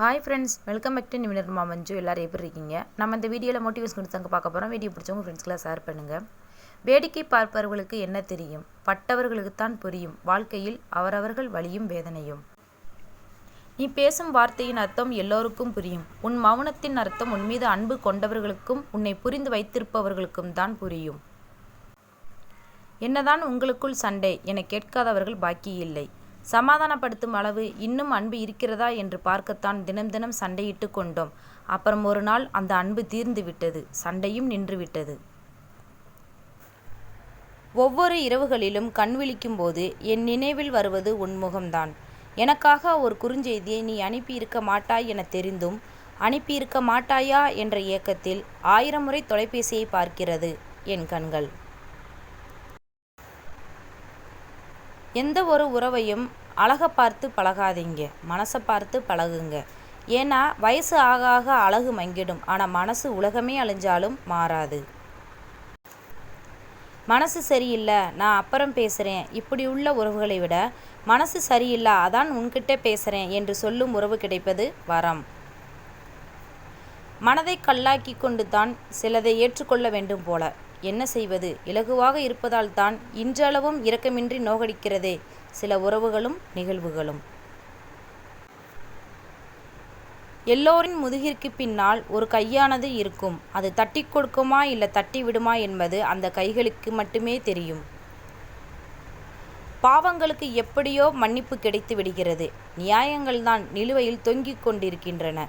Hi friends welcome back to நிமிடர் Manju எல்லோரும் எப்படி இருக்கீங்க? நம்ம இந்த வீடியோவில் மோட்டிவேஷன் கொடுத்து அங்கே பார்க்க போகிறோம் வீடியோ பிடிச்சவங்க ஃப்ரெண்ட்ஸ்க்கெலாம் ஷேர் பண்ணுங்கள் வேடிக்கை பார்ப்பவர்களுக்கு என்ன தெரியும்? பட்டவர்களுக்கு தான் புரியும். வாழ்க்கையில் அவரவர்கள் வழியும் வேதனையும். நீ பேசும் வார்த்தையின் அர்த்தம் எல்லோருக்கும் புரியும். உன் மௌனத்தின் அர்த்தம் உன் மீது அன்பு கொண்டவர்களுக்கும் உன்னை புரிந்து வைத்திருப்பவர்களுக்கும் தான் புரியும். என்னதான் உங்களுக்குள் சண்டை என கேட்காதவர்கள் பாக்கி இல்லை. சமாதானப்படுத்தும் அளவு இன்னும் அன்பு இருக்கிறதா என்று பார்க்கத்தான் தினம் தினம் சண்டையிட்டு கொண்டோம். அப்புறம் ஒரு நாள் அந்த அன்பு தீர்ந்து விட்டது. சண்டையும் நின்றுவிட்டது ஒவ்வொரு இரவுகளிலும் கண் விழிக்கும் போது என் நினைவில் வருவது உன்முகம்தான் எனக்காக ஒரு குறுஞ்செய்தியை நீ அனுப்பியிருக்க மாட்டாய் என தெரிந்தும் அனுப்பியிருக்க மாட்டாயா என்ற ஏக்கத்தில் ஆயிரம் முறை தொலைபேசியை பார்க்கிறது என் கண்கள். எந்த ஒரு உறவையும் அழகை பார்த்து பழகாதீங்க. மனசை பார்த்து பழகுங்க. ஏன்னா வயசு ஆக ஆக அழகு மங்கிடும். ஆனால் மனசு உலகமே அழிஞ்சாலும் மாறாது. மனசு சரியில்லை நான் அப்புறம் பேசுகிறேன் இப்படி உள்ள உறவுகளை விட மனசு சரியில்லை அதான் உன்கிட்ட பேசுகிறேன் என்று சொல்லும் உறவு கிடைப்பது வரம். மனதை கல்லாக்கி கொண்டு தான் சிலதை ஏற்றுக்கொள்ள வேண்டும் போல. என்ன செய்வது? இலகுவாக இருப்பதால் தான் இன்றளவும் இரக்கமின்றி நோகடிக்கிறதே. சில உறவுகளும் நிகழ்வுகளும். எல்லோரின் முதுகிற்கு பின்னால் ஒரு கையானது இருக்கும். அது தட்டி கொடுக்குமா இல்லை தட்டி விடுமா என்பது அந்த கைகளுக்கு மட்டுமே தெரியும். பாவங்களுக்கு எப்படியோ மன்னிப்பு கிடைத்து விடுகிறது. நியாயங்கள் தான் நிலுவையில் தொங்கிக் கொண்டிருக்கின்றன.